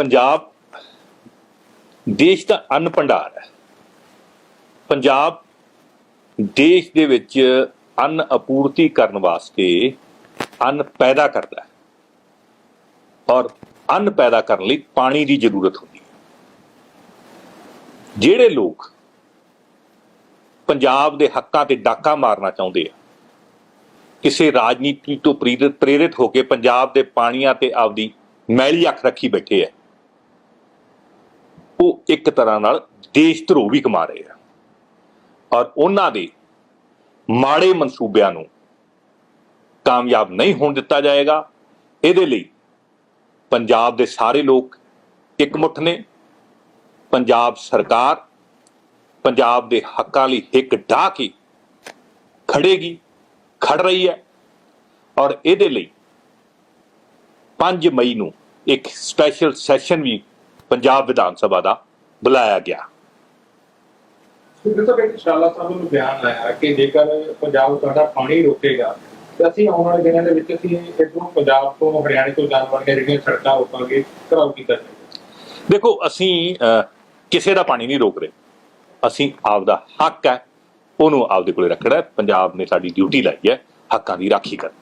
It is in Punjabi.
ਪੰਜਾਬ ਦੇਸ਼ ਦਾ ਅੰਨ ਭੰਡਾਰ ਹੈ। ਪੰਜਾਬ ਦੇਸ਼ ਦੇ ਵਿੱਚ ਅੰਨ ਅਪੂਰਤੀ ਕਰਨ ਵਾਸਤੇ ਅੰਨ ਪੈਦਾ ਕਰਦਾ ਹੈ। ਔਰ ਅੰਨ ਪੈਦਾ ਕਰਨ ਲਈ ਪਾਣੀ ਦੀ ਜ਼ਰੂਰਤ ਹੁੰਦੀ ਹੈ। ਜਿਹੜੇ ਲੋਕ ਪੰਜਾਬ ਦੇ ਹੱਕਾਂ ਤੇ ਡਾਕਾ ਮਾਰਨਾ ਚਾਹੁੰਦੇ ਆ, ਕਿਸੇ ਰਾਜਨੀਤੀ ਤੋਂ ਪ੍ਰੇਰਿਤ ਪ੍ਰੇਰਿਤ ਹੋ ਕੇ ਪੰਜਾਬ ਦੇ ਪਾਣੀਆਂ ਤੇ ਆਪਦੀ ਮੈਲੀ ਅੱਖ ਰੱਖੀ ਬੈਠੇ ਆ ਉਹ ਇੱਕ ਤਰ੍ਹਾਂ ਨਾਲ ਦੇਸ਼ ਧਰੋ ਵੀ ਕਮਾ ਰਹੇ ਆ। ਔਰ ਉਹਨਾਂ ਦੇ ਮਾੜੇ ਮਨਸੂਬਿਆਂ ਨੂੰ ਕਾਮਯਾਬ ਨਹੀਂ ਹੋਣ ਦਿੱਤਾ ਜਾਏਗਾ। ਇਹਦੇ ਲਈ ਪੰਜਾਬ ਦੇ ਸਾਰੇ ਲੋਕ ਇਕਮੁੱਠ ਨੇ। ਪੰਜਾਬ ਸਰਕਾਰ ਪੰਜਾਬ ਦੇ ਹੱਕਾਂ ਲਈ ਹਿੱਕ ਡਾਹ ਕੇ ਖੜੇਗੀ ਖੜ ਰਹੀ ਹੈ। ਔਰ ਇਹਦੇ ਲਈ 5 ਮਈ ਨੂੰ ਇੱਕ ਸਪੈਸ਼ਲ ਸੈਸ਼ਨ ਵੀ ਪੰਜਾਬ ਵਿਧਾਨ ਸਭਾ ਦਾ ਬੁਲਾਇਆ ਗਿਆ। ਸਾਹਿਬ ਬਿਆਨ ਆਇਆ ਕਿ ਜੇਕਰ ਪੰਜਾਬ ਤੁਹਾਡਾ ਪਾਣੀ ਰੋਕੇਗਾ ਤੇ ਅਸੀਂ ਆਉਣ ਵਾਲੇ ਦਿਨਾਂ ਦੇ ਵਿੱਚ ਅਸੀਂ ਇਧਰੋਂ ਪੰਜਾਬ ਤੋਂ ਹਰਿਆਣੇ ਤੋਂ ਜਾਣ ਵਾਲੀਆਂ ਜਿਹੜੀਆਂ ਸੜਕਾਂ ਰੋਕਾਂਗੇ ਘਰਾਓ ਕੀਤਾ ਦੇਖੋ ਅਸੀਂ ਕਿਸੇ ਦਾ ਪਾਣੀ ਨਹੀਂ ਰੋਕ ਰਹੇ। ਅਸੀਂ ਆਪਦਾ ਹੱਕ ਹੈ ਉਹਨੂੰ ਆਪਦੇ ਕੋਲੇ ਰੱਖਣਾ ਹੈ। ਪੰਜਾਬ ਨੇ ਸਾਡੀ ਡਿਊਟੀ ਲਾਈ ਹੈ ਹੱਕਾਂ ਦੀ ਰਾਖੀ ਕਰਨ।